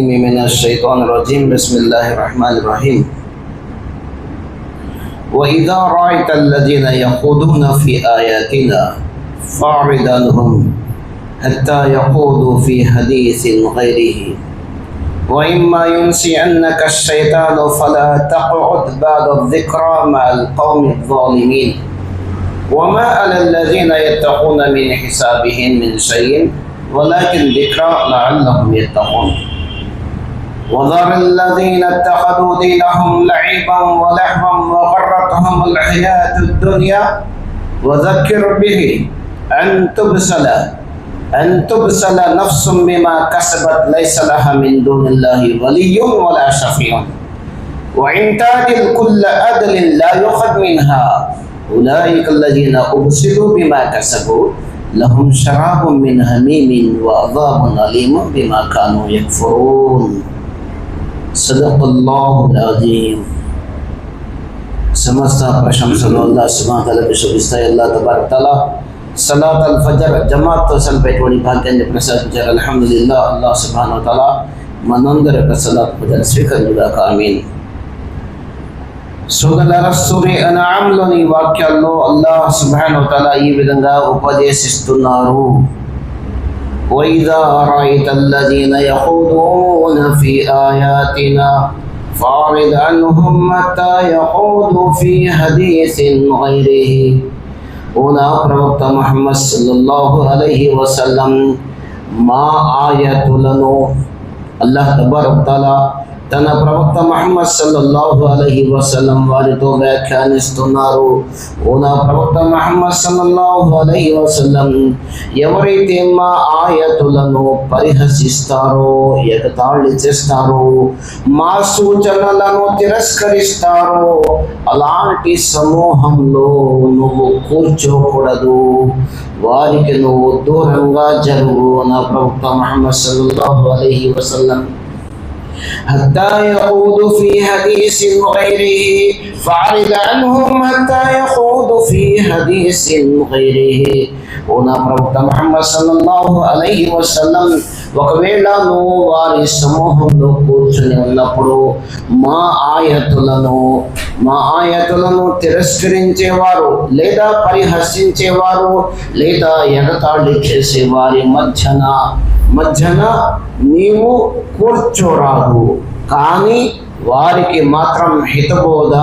من الشيطان الرجيم. بسم الله الرحمن الرحيم. وإذا رأيت الذين يخوضون في آياتنا فأعرض عنهم حتى يخوضوا في حديث غيره. وإما ينسينك الشيطان فلا تقعد بعد الذكرى مع القوم الظالمين. وما على الذين يتقون من حسابهم من شيء ولكن ذكرى لعلهم يتقون. وذر الذين اتخذوا دينهم لعبا ولهوا وغرتهم الحياة الدنيا وذكر به أن تبسل أن تبسل نفس بما كسبت ليس لها من دون الله ولي ولا شفيع. وإن تعدل كل عدل لا يؤخذ منها. أولئك الذين أبسلوا بما كسبوا لهم شراب من حميم وعذاب أليم بما كانوا يكفرون. Sadaqallahu al-Azim Semesta Prashamsan Allah Subhanahu wa ta'ala Bishabistai Allah Tabarak Ta'ala Salat al-Fajr Jamaat tu sampai dua wani bahagian Jepun Sajar Alhamdulillah Allah Subhanahu wa ta'ala Manandar ke salat Pujan Sikar Juga Ka Amin. Sudala Rasuri Ana Amlani Wakya Allah Subhanahu wa ta'ala Ibu Dengga Upadis Istunaruh وَإِذَا رَأَيْتَ الَّذِينَ يَخُوضُونَ فِي آيَاتِنَا فَاعْرِضْ عَنْهُمْ حَتَّى يَخُوضُوا فِي حَدِيثٍ غَيْرِهِ۔ اونا پروکتا محمد صلی اللہ علیہ وسلم۔ ما آیت لنو اللہ تبارک تعالی తన ప్రవక్త మహమ్మద్ సల్లల్లాహు అలహి వసలం వారితో వ్యాఖ్యానిస్తున్నారు. ఓ నా ప్రవక్త మహమ్మద్ సల్లల్లాహు అలహి వసలం ఎవరైతే మా ఆయతులను పరిహసిస్తారో ఎగతాళి చేస్తారో మా సూచనలను తిరస్కరిస్తారో అలాంటి సమూహంలో నువ్వు కూర్చోకూడదు. వారికి నువ్వు దూరంగా జరుగు నా ప్రవక్త మహమ్మద్ సల్లల్లాహు అలహి వసలం حتى يخوض في حديث غيره. فعرض عنهم حتى يخوض في حديث غيره. هنا محمد صلى الله عليه وسلم ఒకవేళ నువ్వు వారి సమూహంలో కూర్చుని ఉన్నప్పుడు మా ఆయతులను మా ఆయతులను తిరస్కరించేవారు లేదా పరిహసించేవారు లేదా ఎగతాళి చేసే వారి మధ్యన మధ్యన నీవు కూర్చోరాదు. కానీ వారికి మాత్రం హితబోధ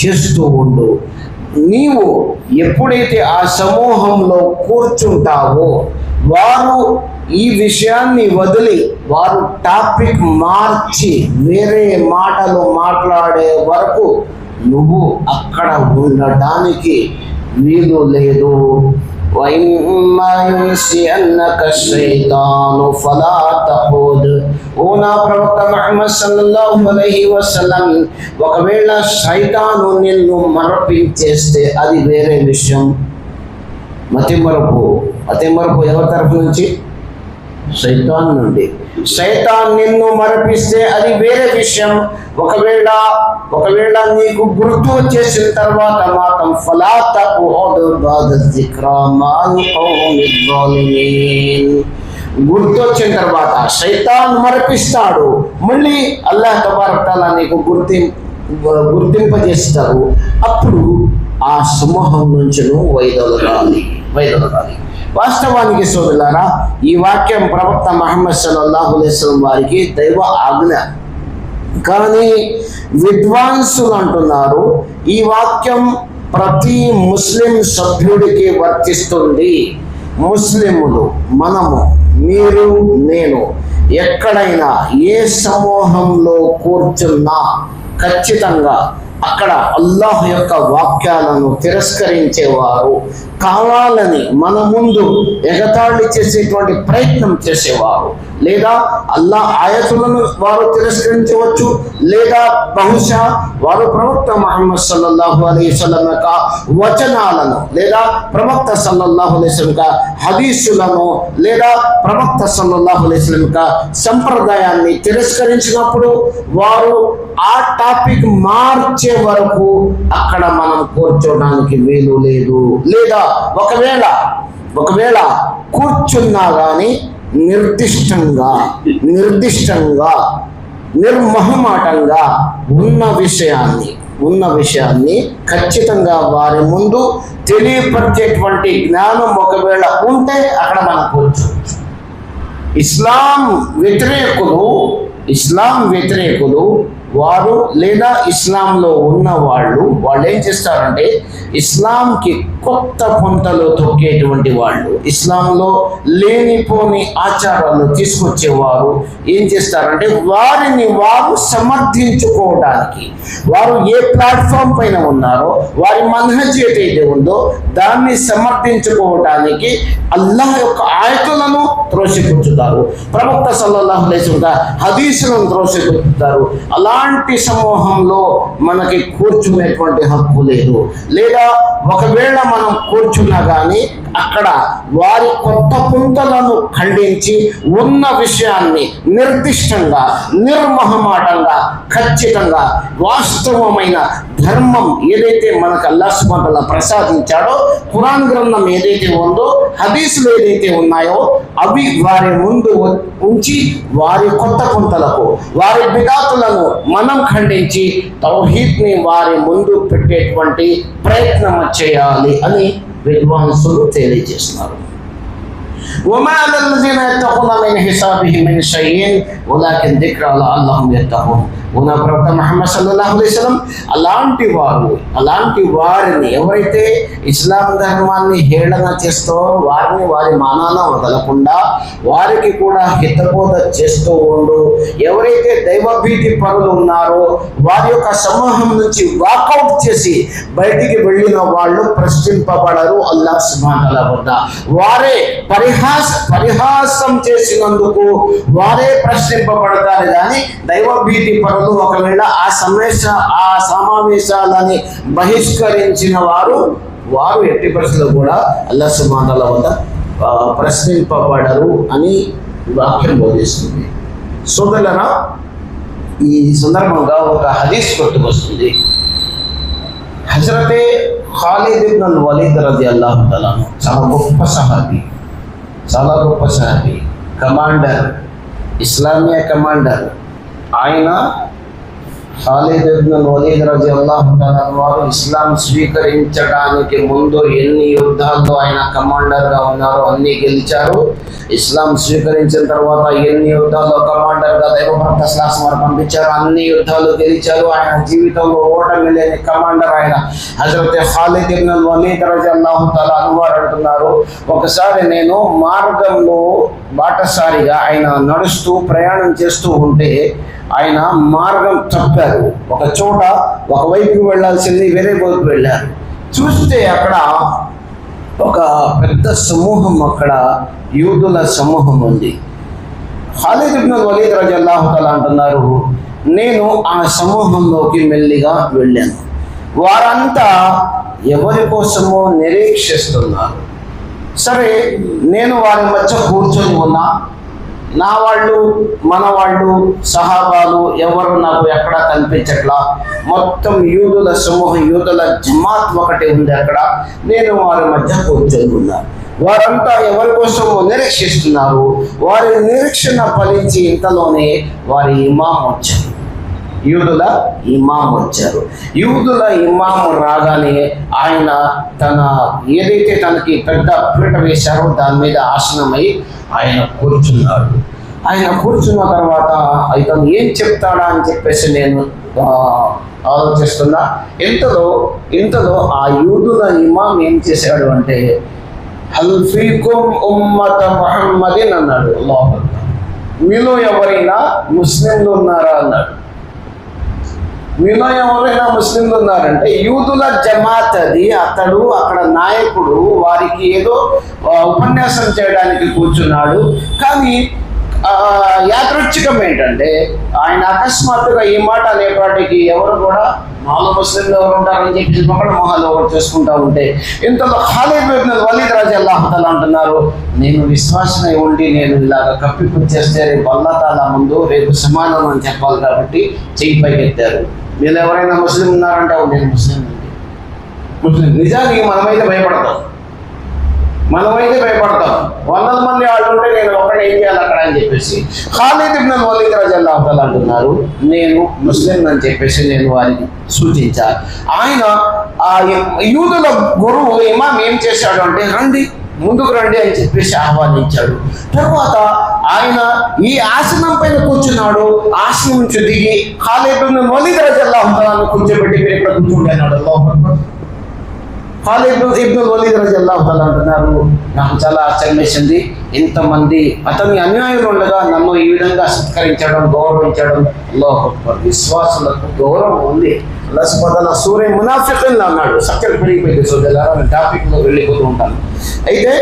చేస్తూ ఉండు. నీవు ఎప్పుడైతే ఆ సమూహంలో కూర్చుంటావో వారు ఈ విషయాన్ని వదిలి వారు టాపిక్ మార్చి వేరే మాటలు మాట్లాడే వరకు నువ్వు అక్కడ ఉండడానికి వీలు లేదు. ఒకవేళ శైతాను నిన్ను మరపించేస్తే అది వేరే విషయం. మతిమరపు. మతిమరపు ఎవరి తరపు నుంచి? సైతాన్ నుండి. సైతాన్ నిన్ను మరపిస్తే అది వేరే విషయం. ఒకవేళ ఒకవేళ నీకు గుర్తు వచ్చేసిన తర్వాత మాత్రం ఫలాతకు గుర్తొచ్చిన తర్వాత సైతాన్ మరపిస్తాడు. మళ్ళీ అల్లాహ్ తబారకాల నీకు గుర్తిం గుర్తింపజేస్తారు. అప్పుడు ఆ సమూహం నుంచి నువ్వు వైదొలగాలి. వైదొలగాలి. వాస్తవానికి సోదరులారా ఈ వాక్యం ప్రవక్త మహమ్మద్ సల్లల్లాహు అలైస్లం వారికి దైవ ఆజ్ఞ. కానీ విద్వాంసులు అంటున్నారు ఈ వాక్యం ప్రతి ముస్లిం సభ్యుడికి వర్తిస్తుంది. ముస్లిములు మనము మీరు నేను ఎక్కడైనా ఏ సమూహంలో కూర్చున్నా ఖచ్చితంగా అక్కడ అల్లాహ్ యొక్క వాక్యాలను తిరస్కరించేవారు. కావాలని మన ముందు ఎగతాళి చేసేటువంటి ప్రయత్నం చేసేవారు. లేదా అల్లా ఆయతులను వారు తిరస్కరించవచ్చు లేదా బహుశా వారు ప్రవక్త మహమ్మద్ సల్లల్లాహు అలైహి వసల్లం యొక్క వచనాలను లేదా ప్రవక్త సల్లల్లాహు అలైహి యొక్క హదీసులను లేదా ప్రవక్త సల్లల్లాహు అలైహి యొక్క సంప్రదాయాన్ని తిరస్కరించినప్పుడు వారు ఆ టాపిక్ మార్చే వరకు అక్కడ మనం కూర్చోడానికి వీలు లేదు. లేదా ఒకవేళ ఒకవేళ కూర్చున్నా కానీ నిర్దిష్టంగా నిర్దిష్టంగా నిర్మహమాటంగా ఉన్న విషయాన్ని ఉన్న విషయాన్ని ఖచ్చితంగా వారి ముందు తెలియపరిచేటువంటి జ్ఞానం ఒకవేళ ఉంటే అక్కడ మనం కూర్చోవచ్చు ఇస్లాం వ్యతిరేకులు ఇస్లాం వ్యతిరేకులు వారు లేదా ఇస్లాంలో ఉన్న వాళ్ళు వాళ్ళు ఏం చేస్తారంటే ఇస్లాంకి కొత్త పొంతలు తొక్కేటువంటి వాళ్ళు ఇస్లాంలో లేనిపోని ఆచారాలు తీసుకొచ్చేవారు ఏం చేస్తారంటే వారిని వారు సమర్థించుకోవడానికి వారు ఏ ప్లాట్ఫామ్ పైన ఉన్నారో వారి మనహజ్ ఏదైతే ఉందో దాన్ని సమర్థించుకోవడానికి అల్లాహ్ యొక్క ఆయతలను త్రోసిపుచ్చుతారు. ప్రవక్త సల్లల్లాహు అలైహి హదీసులను త్రోసిపుచ్చుతారు. అలాంటి సమూహంలో మనకి కూర్చునేటువంటి హక్కు లేదు. లేదా ఒకవేళ మనం కూర్చున్నా కానీ అక్కడ వారి కొత్త పుంతలను ఖండించి ఉన్న విషయాన్ని నిర్దిష్టంగా నిర్మహమాటంగా ఖచ్చితంగా వాస్తవమైన ధర్మం ఏదైతే మనకు అల్లా ప్రసాదించాడో పురాణ గ్రంథం ఏదైతే ఉందో హదీసులు ఏదైతే ఉన్నాయో అవి వారి ముందు ఉంచి వారి కొత్త కొంతలకు వారి బిదాతులను మనం ఖండించి తౌహీద్ని వారి ముందు పెట్టేటువంటి ప్రయత్నం చేయాలి అని విద్వాంసులు తెలియజేస్తున్నారు وما على الذين يتقون من حسابهم من شيء ولكن ذكر لعلهم يتقون ఉన్న ప్రవక్త మహమ్మద్ సల్లాహు అలైస్లం అలాంటి వారు అలాంటి వారిని ఎవరైతే ఇస్లాం ధర్మాన్ని హేళన చేస్తూ వారిని వారి మానాన వదలకుండా వారికి కూడా హితబోధ చేస్తూ ఉండు ఎవరైతే దైవభీతి పరులు ఉన్నారో వారి యొక్క సమూహం నుంచి వాకౌట్ చేసి బయటికి వెళ్ళిన వాళ్ళు ప్రశ్నింపబడరు అల్లా సుమానల వద్ద. వారే పరిహాస పరిహాసం చేసినందుకు వారే ప్రశ్నింపబడతారు కానీ దైవభీతి పరులు ఒకవేళ ఆ సమేశ ఆ సమావేశాలని బహిష్కరించిన వారు వారు ఎట్టి పరిస్థితుల్లో కూడా అల్లా సుమానాల వద్ద ప్రశ్నింపబడరు అని వాక్యం బోధిస్తుంది. సోదరులరా ఈ సందర్భంగా ఒక హదీస్ కొట్టుకొస్తుంది హజరతే ఖాలిద్ ఇబ్న్ వలీద్ రది అల్లాహు తలాను చాలా గొప్ప సహాబి చాలా గొప్ప సహాబి కమాండర్ ఇస్లామియా కమాండర్. ఆయన ఖాలిద్ ఇబ్న్ వలీద్ వారు ఇస్లాం స్వీకరించడానికి ముందు ఎన్ని యుద్ధాల్లో ఆయన కమాండర్గా ఉన్నారో అన్ని గెలిచారు. ఇస్లాం స్వీకరించిన తర్వాత ఎన్ని యుద్ధాల్లో కమాండర్గా దైవభక్త శ్లాసం వారు పంపించారు. అన్ని యుద్ధాలు గెలిచారు. ఆయన జీవితంలో ఓటమి లేని కమాండర్ ఆయన. హజరత్ ఖాలిద్ ఇబ్న్ వలీద్ రజల్లాహు అనువారు అంటున్నారు. ఒకసారి నేను మార్గంలో బాటసారిగా ఆయన నడుస్తూ ప్రయాణం చేస్తూ ఉంటే ఆయన మార్గం తప్పారు. ఒక చోట ఒకవైపుకి వెళ్ళాల్సింది వేరే వైపు వెళ్ళారు. చూస్తే అక్కడ ఒక పెద్ద సమూహం అక్కడ యూదుల సమూహం ఉంది. ఖాలిద్ ఇబ్న్ వలీద్ రజల్లాహు తఆలా అంటున్నారు నేను ఆ సమూహంలోకి మెల్లిగా వెళ్ళాను. వారంతా ఎవరి కోసమో నిరీక్షిస్తున్నారు. సరే నేను వారి మధ్య కూర్చొని ఉన్నా. నా వాళ్ళు మన వాళ్ళు సహాబాలు ఎవరు నాకు ఎక్కడ కనిపించట్లా? మొత్తం యూదుల సమూహం యూదుల జమాత్ ఒకటి ఉంది అక్కడ. నేను వారి మధ్య కూర్చొని ఉన్నాను వారంతా ఎవరి కోసమో నిరీక్షిస్తున్నారు. వారి నిరీక్షణ ఫలించి ఇంతలోనే వారి ఇమాం వచ్చారు. యూదుల ఇమాం వచ్చారు. యూదుల ఇమాం రాగానే ఆయన తన ఏదైతే తనకి పెద్ద పీట వేశారో దాని మీద ఆసనమై ఆయన కూర్చున్నాడు ఆయన కూర్చున్న తర్వాత ఇతను ఏం చెప్తాడా అని చెప్పేసి నేను ఆలోచిస్తున్నా. ఇంతలో ఇంతలో ఆ యూదుల ఇమాం ఏం చేశాడు అంటే హల్ఫీకుం ఉమ్మత మహమ్మదిన్ అన్నాడు. మీలో ఎవరైనా ముస్లింలు ఉన్నారా అన్నాడు. మీలో ఎవరైనా ముస్లింలు ఉన్నారంటే యూదుల జమాత్ అది. అతడు అక్కడ నాయకుడు వారికి ఏదో ఉపన్యాసం చేయడానికి కూర్చున్నాడు. కానీ యాదృచ్ఛికం ఏంటంటే ఆయన అకస్మాత్తుగా ఈ మాట అనేపాటికి ఎవరు కూడా మామూలు ముస్లింలు ఎవరు ఉంటారని చెప్పి ఒకటి మొహాలు ఎవరు చేసుకుంటా ఉంటే ఇంతలో ఖాళీ పెట్టిన వలీద్ రాజు అల్లాహతలు అంటున్నారు నేను విశ్వాసమై ఉండి నేను ఇలాగ కప్పిపుచ్చేస్తే రేపు అల్లతాలా ముందు రేపు సమానం అని చెప్పాలి కాబట్టి చెయ్యి పైకెత్తారు. మీరు ఎవరైనా ముస్లిం ఉన్నారంటే నేను ముస్లిం ముస్లిం నిజానికి మనమైతే భయపడతాం. మనమైతే భయపడతాం. వందల మంది వాళ్ళు ఉంటే నేను ఒకటి ఏం చేయాలి అక్కడ అని చెప్పేసి. ఖాళీద్ ఇబ్n వలీద్ రజల్లా అవతల అంటున్నారు. నేను ముస్లిం అని చెప్పేసి నేను వారికి సూచించాను ఆయన ఆ యూదుల గురువు ఇమాం ఏం చేశాడు అంటే రండి ముందుకు రండి అని చెప్పేసి ఆహ్వానించాడు. తర్వాత ఆయన ఈ ఆసనం పైన కూర్చున్నాడు. ఆసనం నుంచి దిగి ఖాళీద్ ఇబ్n వలీద్ రజల్లా అవతలను కూర్చోబెట్టి మీరు ఇక్కడ కూర్చుంటే అన్నాడు ఖాలిద్ ఇబ్ను వలీద్ రజల్లాహు తాలా అంటున్నారు నాకు చాలా ఆశ్చర్యం వేసింది. ఇంతమంది అతని అన్యాయులు ఉండగా నన్ను ఈ విధంగా సత్కరించడం గౌరవించడం అల్లాహు అక్బర్. విశ్వాసులకు గౌరవం ఉంది. అల్లాహ్ సూర్య మునాఫికులు అన్నాడు. సత్యం పెరిగిపోయింది సోదరులారా నేను టాపిక్లో వెళ్ళిపోతూ ఉంటాను. అయితే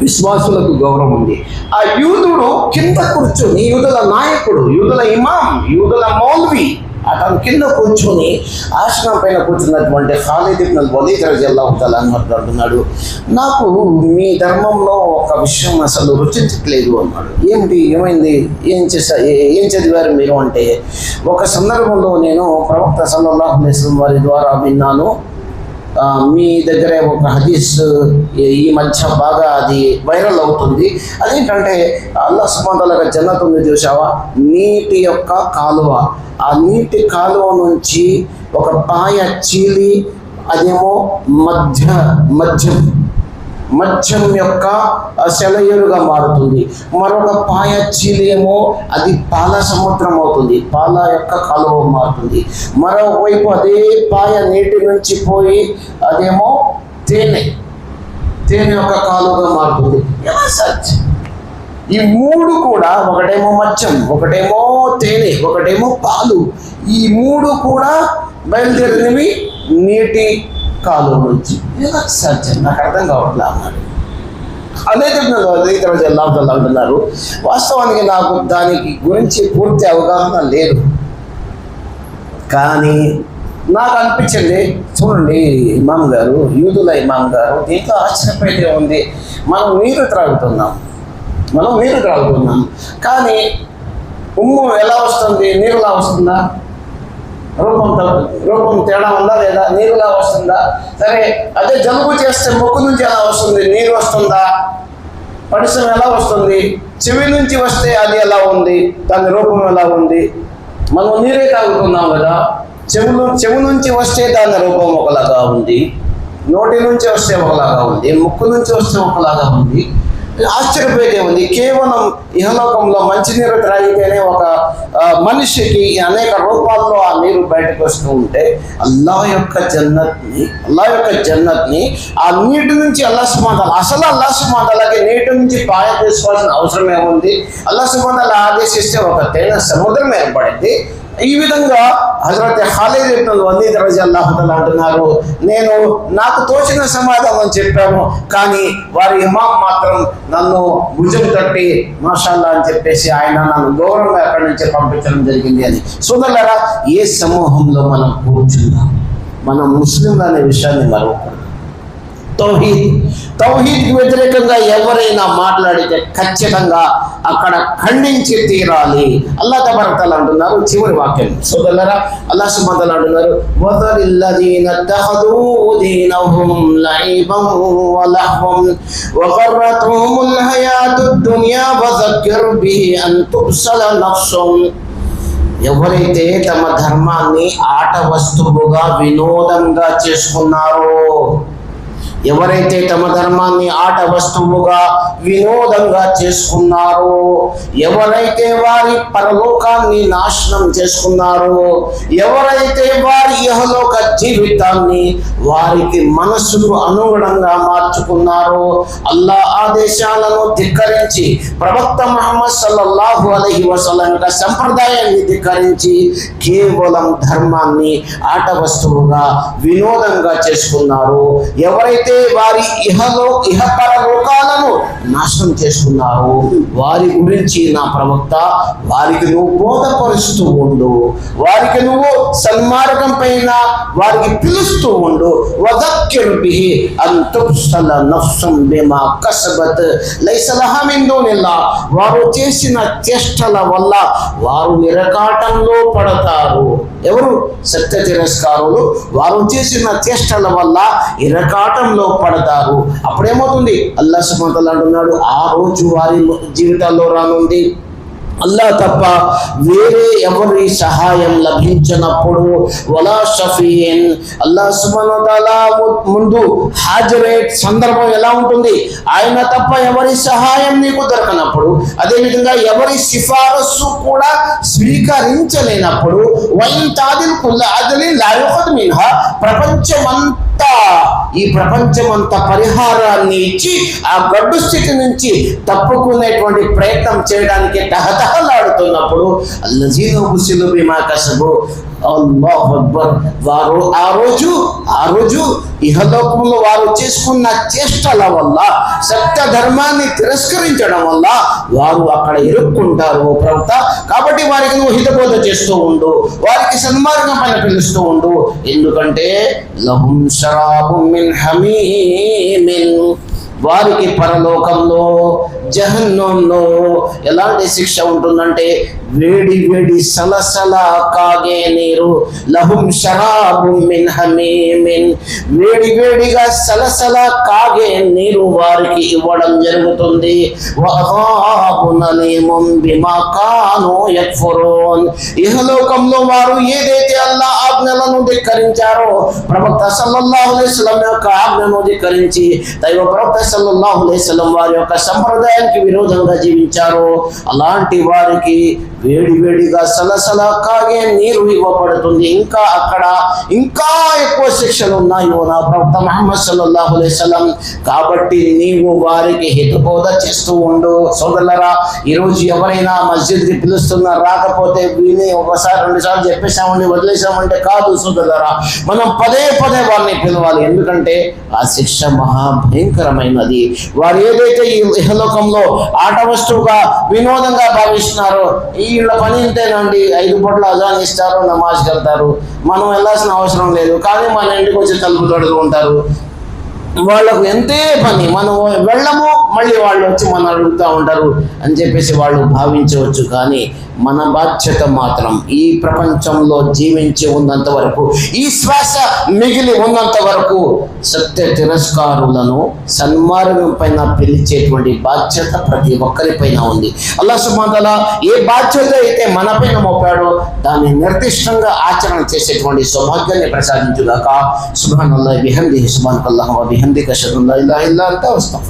విశ్వాసులకు గౌరవం ఉంది. ఆ యూదుడు కింద కూర్చొని యూదుల నాయకుడు యూదుల ఇమాం యూదుల మౌల్వి అతను కింద కూర్చొని ఆశ్రమం పైన కూర్చున్నటువంటి ఖాళీద్ ఇబ్న్ వలీద్ రజల్లా తఆలా మాట్లాడుతున్నాడు అంటున్నాడు నాకు మీ ధర్మంలో ఒక విషయం అసలు రుచించట్లేదు అన్నాడు. ఏమిటి? ఏమైంది? ఏం చేసా ఏ- ఏం చదివారు మీరు? అంటే ఒక సందర్భంలో నేను ప్రవక్త సల్లల్లాహు అలైహి వారి ద్వారా విన్నాను మీ దగ్గరే ఒక హదీస్ ఈ- మధ్య బాగా అది వైరల్ అవుతుంది. అదేంటంటే అల్లా సుమంతలుగా జన్నత్ ఉంది చూసావా నీటి యొక్క కాలువ. ఆ నీటి కాలువ నుంచి ఒక పాయ చీలి అదేమో మధ్య మధ్యం మత్స్యం యొక్క ఆ సెలయేరుగా మారుతుంది. మరొక పాయ చీలేమో అది పాల సముద్రం అవుతుంది. పాల యొక్క కాలువ మారుతుంది. మరోవైపు అదే పాయ నీటి నుంచి పోయి అదేమో తేనె. తేనె యొక్క కాలువగా మారుతుంది. ఎలా సాధ్యం? ఈ మూడు కూడా ఒకటేమో మత్స్యం ఒకటేమో తేనె ఒకటేమో పాలు. ఈ మూడు కూడా బయలుదేరినవి నీటి కాలువ నుంచి ఎలా సాధ్యం నాకు అర్థం కావట్లే అన్నాడు. అదే చెప్తున్నారు అదే తర్వాత అంటున్నారు వాస్తవానికి నాకు దానికి గురించి పూర్తి అవగాహన లేదు. కానీ నాకు అనిపించింది చూడండి ఇమాం గారు యూదుల ఇమాం గారు దీంట్లో ఆశ్చర్యపోయేదే ఉంది. మనం నీరు త్రాగుతున్నాం. మనం నీరు త్రాగుతున్నాం. కానీ ఉమ్ము ఎలా వస్తుంది? నీరులా వస్తుందా? రూపం రూపం తేడా ఉందా లేదా? నీరులా వస్తుందా? సరే అదే జలుబు చేస్తే ముక్కు నుంచి ఎలా వస్తుంది? నీరు వస్తుందా? పరిశ్రమ ఎలా వస్తుంది? చెవి నుంచి వస్తే అది ఎలా ఉంది? దాని రూపం ఎలా ఉంది? మనం నీరే తాగుతున్నాం కదా చెవులు చెవు నుంచి వస్తే దాని రూపం ఒకలాగా ఉంది నోటి నుంచి వస్తే ఒకలాగా ఉంది ముక్కు నుంచి వస్తే ఒకలాగా ఉంది. ఆశ్చర్యపోయేదే ఉంది కేవలం ఇహలోకంలో మంచినీరు త్రాగితేనే ఒక మనిషికి అనేక రూపాల్లో ఆ నీరు బయటకు వస్తూ ఉంటే అల్లా యొక్క జన్నత్ని అల్లా యొక్క జన్నత్ని ఆ నీటి నుంచి అల్లా సుమాదాలు అసలు అల్లా సుమాదాలకి నీటి నుంచి పాయ తీసుకోవాల్సిన అవసరం ఏముంది అల్లా సుమాదాలు ఆదేశిస్తే ఒక తేనె సముద్రం ఏర్పడింది. ఈ విధంగా హజరత్ ఖాళీద్ ఇబ్న్ వలీద్ రజల్లాహు తఆలా అంటున్నారు నేను నాకు తోచిన సమాధానం చెప్పాను కానీ వారి ఇమాం మాత్రం నన్ను భుజం తట్టి మాషాల్లా అని చెప్పేసి ఆయన నన్ను గౌరవంగా అక్కడి నుంచి పంపించడం జరిగింది అని. సోదరులారా ఏ సమూహంలో మనం కూర్చున్నాం? మనం ముస్లింలు అనే విషయాన్ని మరవకూడదు తౌహీద్. తౌహీద్కి వ్యతిరేకంగా ఎవరైనా మాట్లాడితే ఖచ్చితంగా అక్కడ ఖండించి తీరాలి. అల్లా తబరతలు అంటున్నారు చివరి వాక్యం. సోదరులరా అల్లా సుమతలు అంటున్నారు వదలిల్లదీన తహదూ దీనహుం లైబం వలహ్వం దునియా ఎవరైతే తమ ధర్మాన్ని ఆట వస్తువుగా వినోదంగా చేసుకున్నారో ఎవరైతే తమ ధర్మాన్ని ఆట వస్తువుగా వినోదంగా చేసుకున్నారో ఎవరైతే వారి పరలోకాన్ని నాశనం చేసుకున్నారో ఎవరైతే వారి ఇహలోక జీవితాన్ని వారికి మనస్సుకు అనుగుణంగా మార్చుకున్నారో అల్లా ఆదేశాలను ధిక్కరించి ప్రవక్త మహమ్మద్ సల్లల్లాహు అలహి వసలం యొక్క సంప్రదాయాన్ని ధిక్కరించి కేవలం ధర్మాన్ని ఆట వస్తువుగా వినోదంగా చేసుకున్నారు ఎవరైతే వారి ఇహలో ఇహపర లోకాలను నాశనం చేస్తున్నారు వారి గురించి నా ప్రవక్త వారికి నువ్వు బోధపరుస్తూ ఉండు. వారికి నువ్వు సన్మార్గం పైన వారికి పిలుస్తూ ఉండు. వదక్కిర్ బిహి అన్ నఫ్సం బిమా కసబత్. లైస లహా మిన్ దూనిల్లా వారు చేసిన చేష్టల వల్ల వారు విరకాటంలో పడతారు. ఎవరు సత్య తిరస్కారులు? వారు చేసిన చేష్టల వల్ల ఇరకాటంలో పడతారు. అప్పుడేమవుతుంది? అల్లా సుమంతలు అంటున్నాడు ఆ రోజు వారి జీవితాల్లో రానుంది. అల్లా తప్ప వేరే ఎవరి సహాయం లభించినప్పుడు వలా షఫీన్ అల్లా సుమనతల ముందు హాజరే సందర్భం ఎలా ఉంటుంది? ఆయన తప్ప ఎవరి సహాయం నీకు దొరకనప్పుడు అదేవిధంగా ఎవరి సిఫారసు కూడా స్వీకరించలేనప్పుడు వైన్ తాదిల్ కుల్ల అదిలి లాయుఖద్ మిన్హా ప్రపంచమంతా ఈ ప్రపంచమంతా పరిహారాన్ని ఇచ్చి ఆ గడ్డు స్థితి నుంచి తప్పుకునేటువంటి ప్రయత్నం చేయడానికి తహతహలాడుతున్నప్పుడు అల్లజీన ముసిలు బిమా కసబు అల్లాహ్ అక్బర్. వారు ఆ రోజు ఆ రోజు ఇహలోకంలో వారు చేసుకున్న చేష్టల వల్ల సత్య ధర్మాన్ని తిరస్కరించడం వల్ల వారు అక్కడ ఇరుక్కుంటారు ప్రవక్త. కాబట్టి వారికి నువ్వు హితబోధ చేస్తూ ఉండు వారికి సన్మార్గం పైన పిలుస్తూ ఉండు. ఎందుకంటే లహుం షరాబు మిన్ హమీమిన్. వారికి పరలోకంలో జహన్నంలో ఎలాంటి శిక్ష ఉంటుందంటే వేడి వేడి సలసల కాగే నీరు. లహుం షరాబు మిన్ హమీమిన్. వేడి వేడిగా సలసల కాగే నీరు వారికి ఇవ్వడం జరుగుతుంది. వఅదాబున్ అలీమున్ బిమా కాను యక్ఫురూన్. ఇహలోకంలో వారు ఏదైతే అల్లా ఆజ్ఞలను ధిక్కరించారో ప్రవక్త సల్లల్లాహు అలైహి వసల్లం యొక్క ఆజ్ఞను ధిక్కరించి దైవ ప్రవక్త సల్లల్లాహు అలైహి వసల్లం వారి యొక్క సంప్రదాయానికి విరోధంగా జీవించారో అలాంటి వారికి వేడి వేడిగా సలసల కాగే నీరు ఇవ్వబడుతుంది. ఇంకా అక్కడ ఇంకా ఎక్కువ శిక్షలు ఉన్నాయో నా ప్రవక్త మహమ్మద్ సల్లల్లాహు కాబట్టి నీవు వారికి హితబోధ చేస్తూ ఉండు. సోదరులరా ఈరోజు ఎవరైనా మస్జిద్కి పిలుస్తున్నా రాకపోతే విని ఒకసారి రెండు సార్లు చెప్పేసామండి వదిలేసామంటే కాదు సోదరులరా. మనం పదే పదే వారిని పిలవాలి. ఎందుకంటే ఆ శిక్ష మహా భయంకరమైనది. వారు ఏదైతే ఈ రూపంలో ఆట వస్తువుగా వినోదంగా భావిస్తున్నారు. వీళ్ళ పని ఇంతేనండి. ఐదు పూట్ల అజాన్ ఇస్తారు నమాజ్కి వెళ్తారు మనం వెళ్ళాల్సిన అవసరం లేదు. కానీ మన ఇంటికి వచ్చి తలుపు తడుతూ వాళ్ళకు ఎంతే పని? మనం వెళ్ళము మళ్ళీ వాళ్ళు వచ్చి మనం అడుగుతూ ఉంటారు అని చెప్పేసి వాళ్ళు భావించవచ్చు. కానీ మన బాధ్యత మాత్రం ఈ ప్రపంచంలో జీవించి ఉన్నంత వరకు ఈ శ్వాస మిగిలి ఉన్నంత వరకు సత్య తిరస్కారులను సన్మార్గం పైన పిలిచేటువంటి బాధ్యత ప్రతి ఒక్కరిపైన ఉంది. అల్లా సుమాతల ఏ బాధ్యత అయితే మనపైన మోపాడో దాన్ని నిర్దిష్టంగా ఆచరణ చేసేటువంటి సౌభాగ్యాన్ని ప్రసాదించుగాక. సుభాన్ అల్లా బిహంది సుభాన్ అల్లాహ్ బిహంది కషదుల్లా ఇలా ఇలా అంతా వస్తాం